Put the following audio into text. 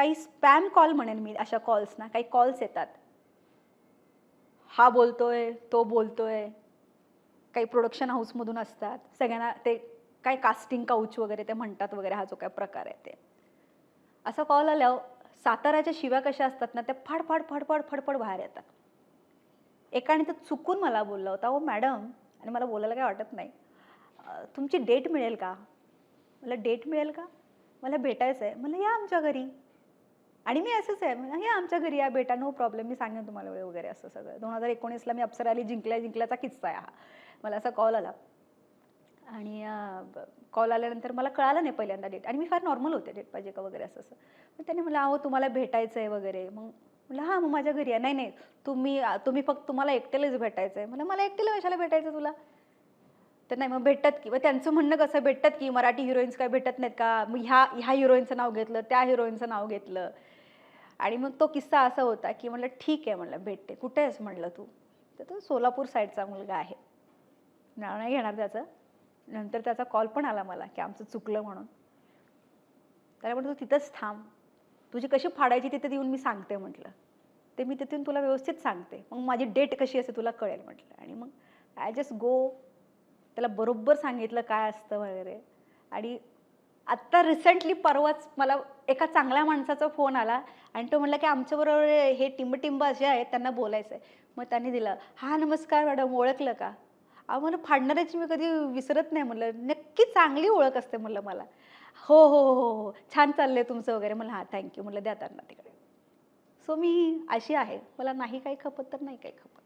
काही spam call म्हणेन मी अशा कॉल्सना काही कॉल्स येतात. हा बोलतोय तो बोलतोय काही प्रोडक्शन हाऊसमधून असतात. सगळ्यांना ते काय कास्टिंग काउच वगैरे ते म्हणतात वगैरे हा जो काय प्रकार आहे ते. असा कॉल आल्यावर साताऱ्याच्या शिव्या कशा असतात ना त्या फडफड फडफड फडफड बाहेर येतात. एकाने तर चुकून मला बोलला होता ओ मॅडम आणि मला बोलायला काय वाटत नाही. तुमची डेट मिळेल का? मला डेट मिळेल का? मला भेटायचं आहे मला या आमच्या घरी. आणि मी असंच आहे म्हणलं, या आमच्या घरी या बेटा नो प्रॉब्लेम मी सांगेन तुम्हाला वेळ वगैरे असं सगळं. दोन हजार एकोणीसला मी अप्सरा आली जिंकल्या जिंकल्याचा किस्सा आहे हा. मला असा कॉल आला. आणि कॉल आल्यानंतर मला कळालं नाही पहिल्यांदा डेट आणि मी फार नॉर्मल होते डेट पाहिजे का वगैरे असं असं. मग त्याने मला अहो तुम्हाला भेटायचं आहे वगैरे. मग म्हटलं हां मग माझ्या घरी आहे नाही नाही तुम्ही तुम्ही फक्त तुम्हाला एकट्यालाच भेटायचं आहे मला मला एकट्याला कशाला भेटायचं तुला? तर नाही मग भेटतात की. मग त्यांचं म्हणणं कसं भेटतात की मराठी हिरोईन्स काय भेटत नाहीत का? मग ह्या ह्या हिरोईनचं नाव घेतलं त्या हिरोईनचं नाव घेतलं. आणि मग तो किस्सा असा होता की म्हटलं ठीक आहे म्हटलं भेटते. कुठे आहेस? म्हटलं तू. तर तो सोलापूर साईडचा मुलगा आहे. नाव नाही घेणार त्याचं. नंतर त्याचा कॉल पण आला मला की आमचं चुकलं म्हणून. त्याला म्हटलं तू तिथंच थांब. तुझी कशी फाडायची तिथे येऊन मी सांगते म्हटलं. ते मी तिथून तुला व्यवस्थित सांगते. मग माझी डेट कशी असते तुला कळेल म्हटलं. आणि मग आय जस्ट गो त्याला बरोबर सांगितलं काय असतं वगैरे. आणि आत्ता रिसेंटली परवाच मला एका चांगल्या माणसाचा फोन आला आणि तो म्हणला की आमच्याबरोबर हे टिंबटिंब असे आहेत त्यांना बोलायचं आहे मग त्यांनी दिलं हा नमस्कार मॅडम ओळखलं का? अहो मला फाडणाऱ्याची मी कधी विसरत नाही म्हणलं. नक्की चांगली ओळख असते म्हणलं मला. हो हो हो हो, हो. छान छान आहे तुमचं वगैरे. म्हणलं हां थँक्यू म्हणलं द्या त्यांना तिकडे. सो मी अशी आहे. मला नाही काही खपत तर नाही काही खपत.